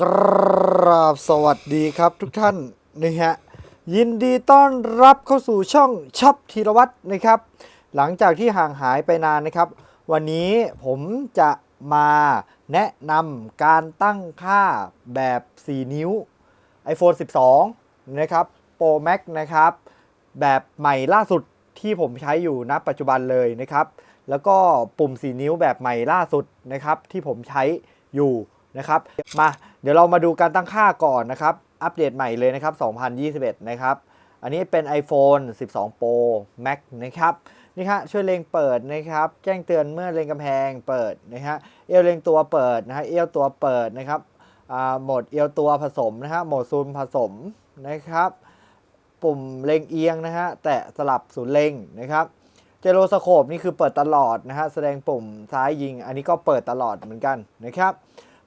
กราบสวัสดีครับทุกท่านนะฮะยินดีต้อนรับเข้าสู่ช่องช็อปธีรวัตรนะครับ หลังจากที่ห่างหายไปนานนะครับ วันนี้ผมจะมาแนะนำการตั้งค่าแบบ 4 นิ้ว iPhone 12 นะครับ Pro Max นะครับ แบบใหม่ล่าสุดที่ผมใช้อยู่ณปัจจุบันเลยนะครับ แล้วก็ปุ่ม 4 นิ้วแบบใหม่ล่าสุดนะครับ ที่ผมใช้อยู่นะครับ มา เดี๋ยวเรามาดูการตั้งค่าก่อนนะครับ อัปเดตใหม่เลยนะครับ 2021 นะครับ อันนี้เป็น iPhone 12 Pro Max นะครับ นี่ครช่วยเล็งเปิดนะครับ แจ้งเตือนเมื่อเล็งกำแพงเปิดนะฮะ เอวเล็งตัวเปิดนะฮะ เอวตัวเปิดนะครับโหมดเอวตัวผสมนะฮะ โหมดซูมผสมนะครับ ปุ่มเล็งเอียงนะฮะ แตะสลับศูนย์เล็งนะครับเจโรสโคปนี่คือเปิดตลอดนะฮะ แสดงปุ่มซ้ายยิง อันนี้ก็เปิดตลอดเหมือนกันนะครับ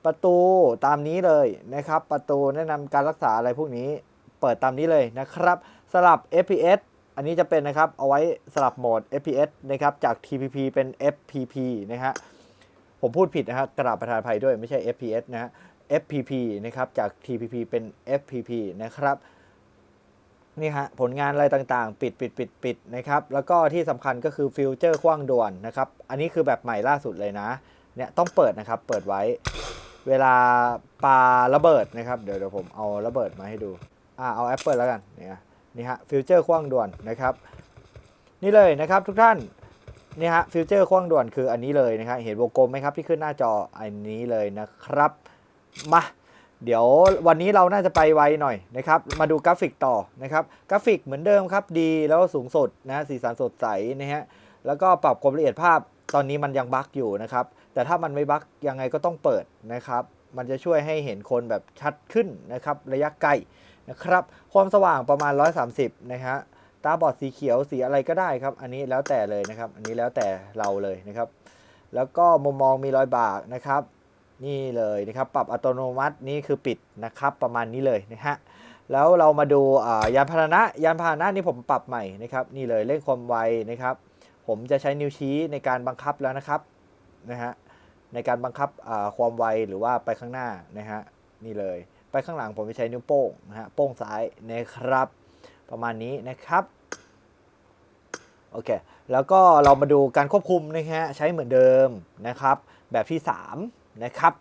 ประตูตามนี้เลยนะครับ ประตูแนะนำการรักษาอะไรพวกนี้เปิดตามนี้เลยนะครับ สลับ FPS อันนี้จะเป็นนะครับ เอาไว้สลับโหมด FPS นะครับ จาก TPP เป็น FPP นะฮะ ผมพูดผิดนะครับกราบประธานภัยด้วยไม่ใช่ FPS นะฮะ FPP นะครับ จาก TPP เป็น FPP นะครับ นี่ฮะ ผลงานอะไรต่างๆ ปิดปิดปิดปิดนะครับ แล้วก็ที่สำคัญก็คือฟิลเจอร์คว้างด่วนนะครับ อันนี้คือแบบใหม่ล่าสุดเลยนะ เนี่ยต้องเปิดนะครับ เปิดไว้ เวลาปาระเบิดนะครับ เดี๋ยวเดี๋ยวผมเอาระเบิดมาให้ดูอ่าเอาแอปเปิลแล้วกันเนี่ยนี่ฮะฟิลเจอร์คว้างด่วนนะครับ นี่เลยนะครับทุกท่านนี่ฮะฟิลเจอร์คว้างด่วนคืออันนี้เลยนะครับเห็นวงกลมไหมครับที่ขึ้นหน้าจออันนี้เลยนะครับมาเดี๋ยววันนี้เราน่าจะไปไวหน่อยนะครับ มาดูกราฟิกต่อนะครับ กราฟิกเหมือนเดิมครับดีแล้วสูงสุดนะสีสันสดใสนะฮะแล้วก็ปรับความละเอียดภาพตอนนี้มันยังบั๊กอยู่นะครับ แต่ถ้ามันไม่บั๊กยังไงก็ต้องเปิดนะครับ มันจะช่วยให้เห็นคนแบบชัดขึ้นนะครับ ระยะไกลนะครับ ความสว่างประมาณ 130 นะฮะ ตาบอดสีเขียวสีอะไรก็ได้ครับ อันนี้แล้วแต่เลยนะครับ อันนี้แล้วแต่เราเลยนะครับ แล้วก็มุมมองมีรอยบากนะครับ นี่เลยนะครับ ปรับอัตโนมัตินี่คือปิดนะครับ ประมาณนี้เลยนะฮะ แล้วเรามาดูยานพาหนะ ยานพาหนะนี่ผมปรับใหม่นะครับ นี่เลยเร่งความไวนะครับ ผมจะใช้นิ้วชี้ในการบังคับแล้วนะครับ นะฮะในการบังคับความไวหรือว่าไปข้างหน้านะฮะนี่เลย ไปข้างหลังผมจะใช้นิ้วโป้งนะฮะโป้งซ้ายนะครับ ประมาณนี้นะครับโอเคแล้วก็เรามาดูการควบคุมนะฮะใช้เหมือนเดิมนะครับ แบบที่ 3 นะครับ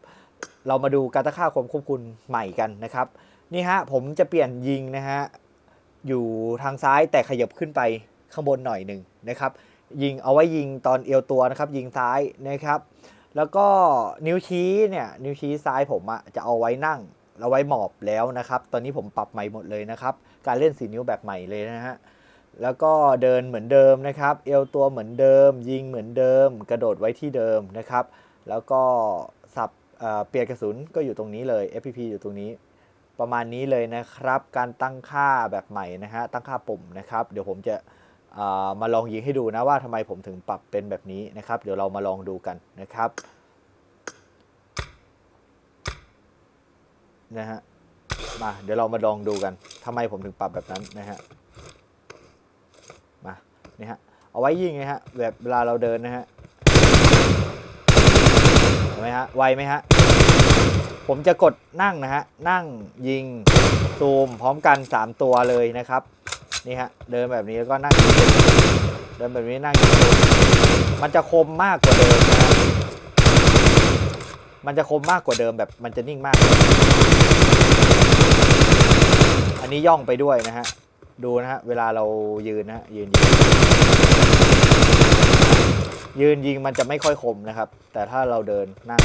เรามาดูการตั้งค่าความควบคุมใหม่กันนะครับนี่ฮะผมจะเปลี่ยนยิงนะฮะอยู่ทางซ้ายแต่ขยับขึ้นไปข้างบนหน่อยหนึ่งนะครับ ยิงเอาไว้ยิงตอนเอวตัวนะครับ ยิงซ้ายนะครับ แล้วก็นิ้วชี้เนี่ยนิ้วชี้ซ้ายผมอะจะเอาไว้นั่งเอาไว้หมอบแล้วนะครับ ตอนนี้ผมปรับใหม่หมดเลยนะครับ การเล่นสีนิ้วแบบใหม่เลยนะฮะแล้วก็เดินเหมือนเดิมนะครับ เอวตัวเหมือนเดิม ยิงเหมือนเดิม กระโดดไว้ที่เดิมนะครับ แล้วก็สับเเปลี่ยนกระสุนก็อยู่ตรงนี้เลย FPP อยู่ตรงนี้ประมาณนี้เลยนะครับ การตั้งค่าแบบใหม่นะฮะตั้งค่าปุ่มนะครับ เดี๋ยวผมจะ มาลองยิงให้ดูนะว่าทำไมผมถึงปรับเป็นแบบนี้นะครับ เดี๋ยวเรามาลองดูกันนะครับนะฮะมาเดี๋ยวเรามาลองดูกันทำไมผมถึงปรับแบบนั้นนะฮะมานี่ฮะเอาไว้ยิงนะฮะแบบเวลาเราเดินนะฮะเห็นไหมฮะไวไหมฮะผมจะกดนั่งนะฮะนั่งยิงซูมพร้อมกัน 3 ตัวเลยนะครับ นี่ฮะเดินแบบนี้แล้วก็นั่งยิงเดินแบบนี้นั่งยิงมันจะคมมากกว่าเดิมนะฮะมันจะคมมากกว่าเดิมแบบมันจะนิ่งมาก อันนี้ย่องไปด้วยนะฮะดูนะฮะเวลาเรายืนนะฮะยืนยิงยืนยิงมันจะไม่ค่อยคมนะครับ แต่ถ้าเราเดินนั่ง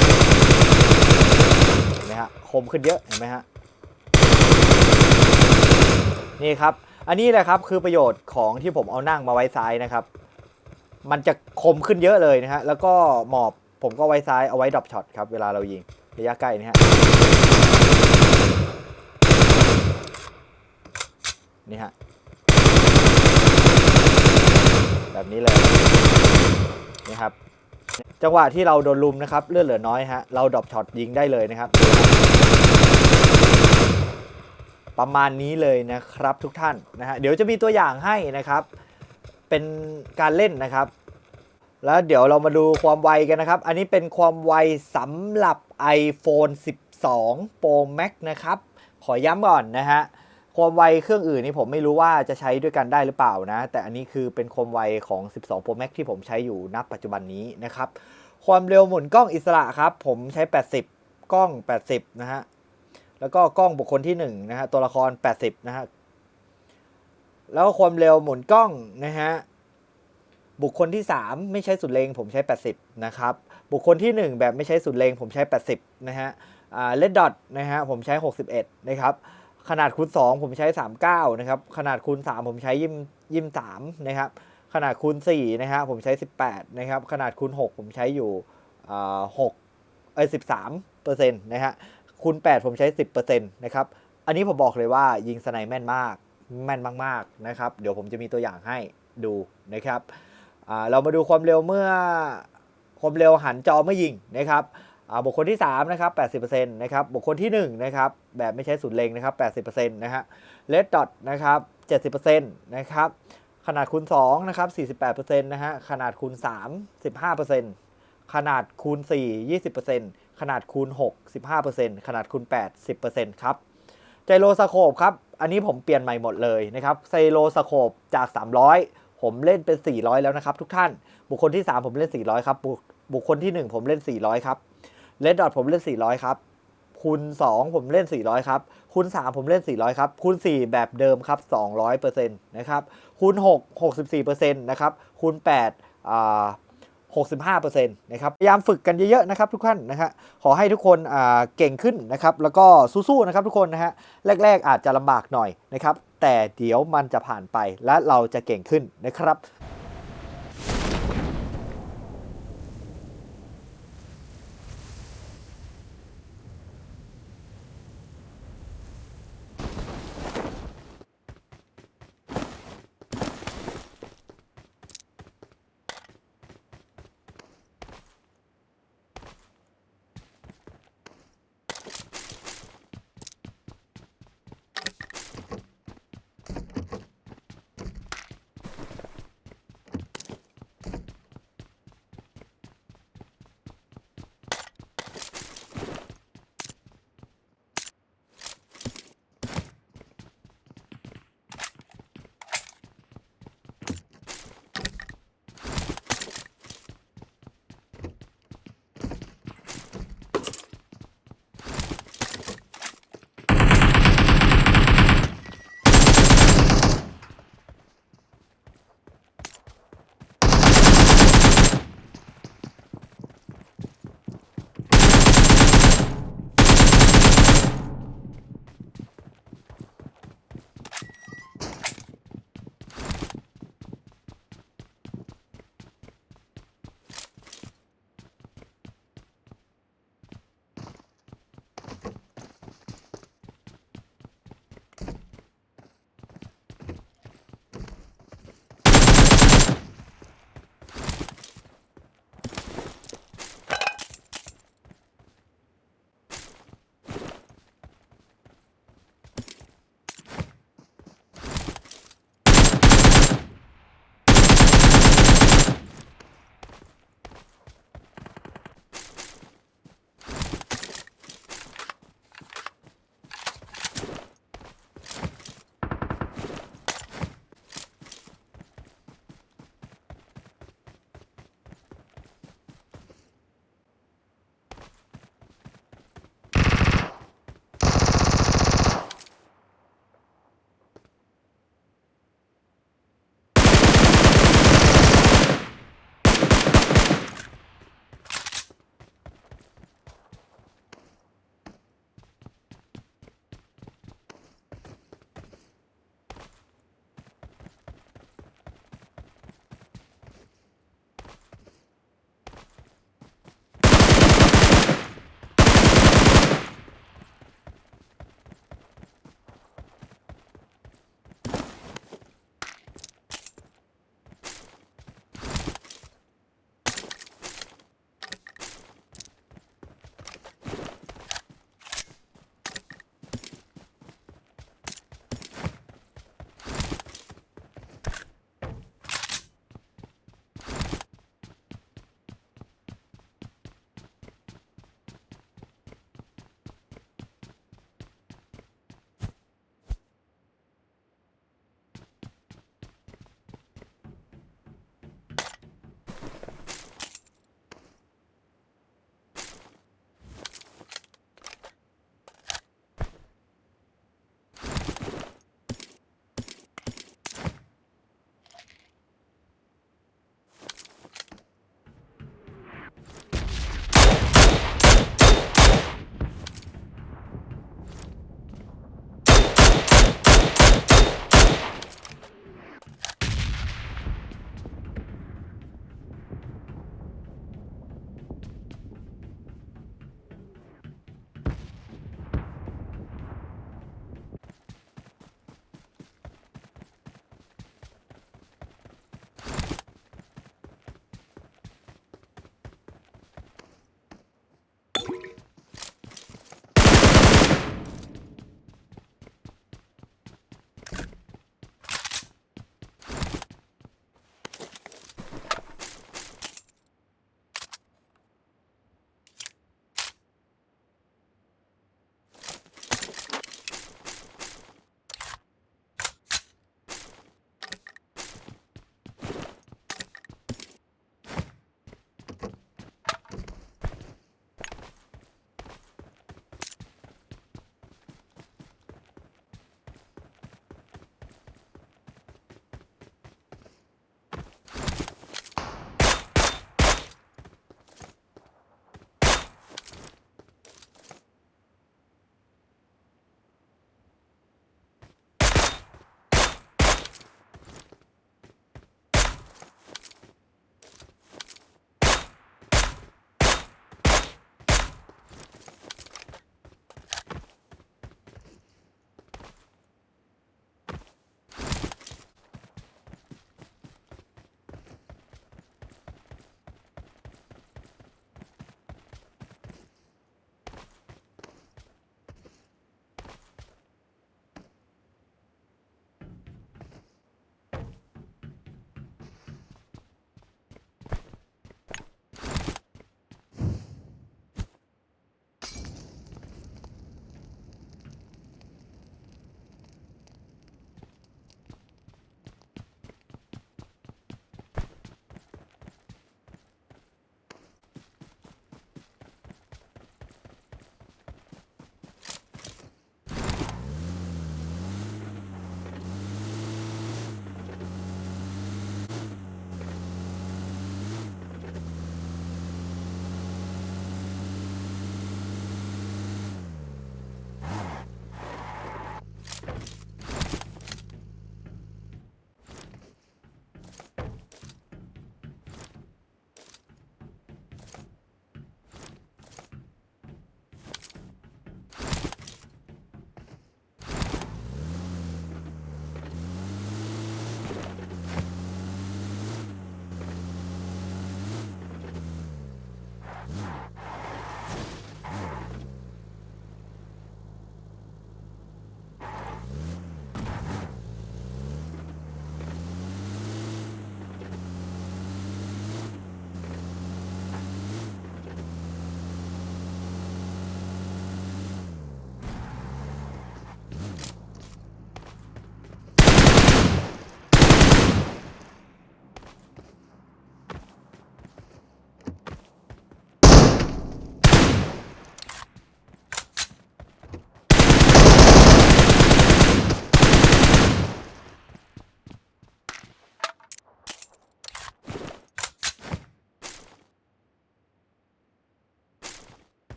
เห็นไหมฮะคมขึ้นเยอะเห็นไหมฮะนี่ครับ อันนี้แหละครับคือประโยชน์ของที่ผมเอานั่งมาไว้ซ้ายนะครับ มันจะคมขึ้นเยอะเลยนะฮะ แล้วก็หมอบผมก็ไว้ซ้ายเอาไว้ดรอปช็อตครับเวลาเรายิงระยะใกล้นะฮะ นี่ฮะ แบบนี้เลยนี่ครับ จังหวะที่เราโดนลุมนะครับ เลือดเหลือน้อยฮะ เราดรอปช็อตยิงได้เลยนะครับ ประมาณนี้เลยนะครับทุกท่านนะฮะเดี๋ยวจะมีตัวอย่างให้นะครับ เป็นการเล่นนะครับ แล้วเดี๋ยวเรามาดูความไวกันนะครับ อันนี้เป็นความไวสำหรับ iPhone 12 Pro Max นะครับ ขอย้ำก่อนนะฮะความไวเครื่องอื่นนี่ผมไม่รู้ว่าจะใช้ด้วยกันได้หรือเปล่านะ แต่อันนี้คือเป็นความไวของ 12 Pro Max ที่ผมใช้อยู่ณปัจจุบันนี้นะครับ ความเร็วหมุนกล้องอิสระครับ ผมใช้ 80 กล้อง 80 นะฮะ แล้วก็กล้องบุคคลที่1นะฮะตัวละคร 80 นะฮะแล้วความเร็วหมุนกล้องนะฮะบุคคลที่ 3 ไม่ใช้สุดเลงผมใช้ 80 นะครับ บุคคลที่ 1 แบบไม่ใช้สุดเลงผมใช้ 80 นะฮะเลดดอทนะฮะผมใช้ 61 นะครับ ขนาดคูณ 2 ผมใช้ 39 นะครับ ขนาดคูณ 3 ผมใช้ยิมยิม3นะครับ ขนาดคูณ4นะฮะผมใช้ 18 นะครับ ขนาดคูณ 6 ผมใช้อยู่อ่า6เอ้ย13เปอร์เซ็นต์นะฮะ คูณ8ผมใช้ 10เปอร์เซ็นต์นะครับ อันนี้ผมบอกเลยว่ายิงสไนแม่นมาก แม่นมากๆนะครับ เดี๋ยวผมจะมีตัวอย่างให้ดูนะครับ เรามาดูความเร็วเมื่อความเร็วหันจอเมื่อยิงนะครับบุคคลที่3นะครับ80%นะครับ บุคคลที่1นะครับ แบบไม่ใช้สุดเลงนะครับ80%นะฮะเลดดอทนะครับ70%นะครับ ขนาดคูณ2นะครับ48%นะฮะ ขนาดคูณ3 15%ขนาดคูณ4 20% ขนาดคูณ 6 15%ขนาดคูณ 8 10%ครับไจโรสโคปครับ อันนี้ผมเปลี่ยนใหม่หมดเลยนะครับไจโรสโคปจาก 300 ผมเล่นเป็น 400 แล้วนะครับทุกท่าน บุคคลที่ 3 ผมเล่น 400 ครับ บุคบุคคลที่ 1 ผมเล่น 400 ครับเลดดอทผมเล่น 400 ครับ คูณ 2 ผมเล่น 400 ครับ คูณ 3 ผมเล่น 400 ครับ คูณ 4 แบบเดิมครับ 200%นะครับ คูณ 6 64%นะครับ คูณ8อ่า 65%นะครับพยายามฝึกกันเยอะๆนะครับทุกท่านนะฮะขอให้ทุกคนอ่าเก่งขึ้นนะครับแล้วก็สู้ๆนะครับทุกคนนะฮะแรก ๆ อาจจะลำบากหน่อยนะครับแต่เดี๋ยวมันจะผ่านไปและเราจะเก่งขึ้นนะครับ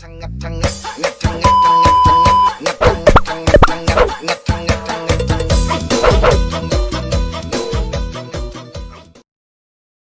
tongue, tongue, tongue, tongue.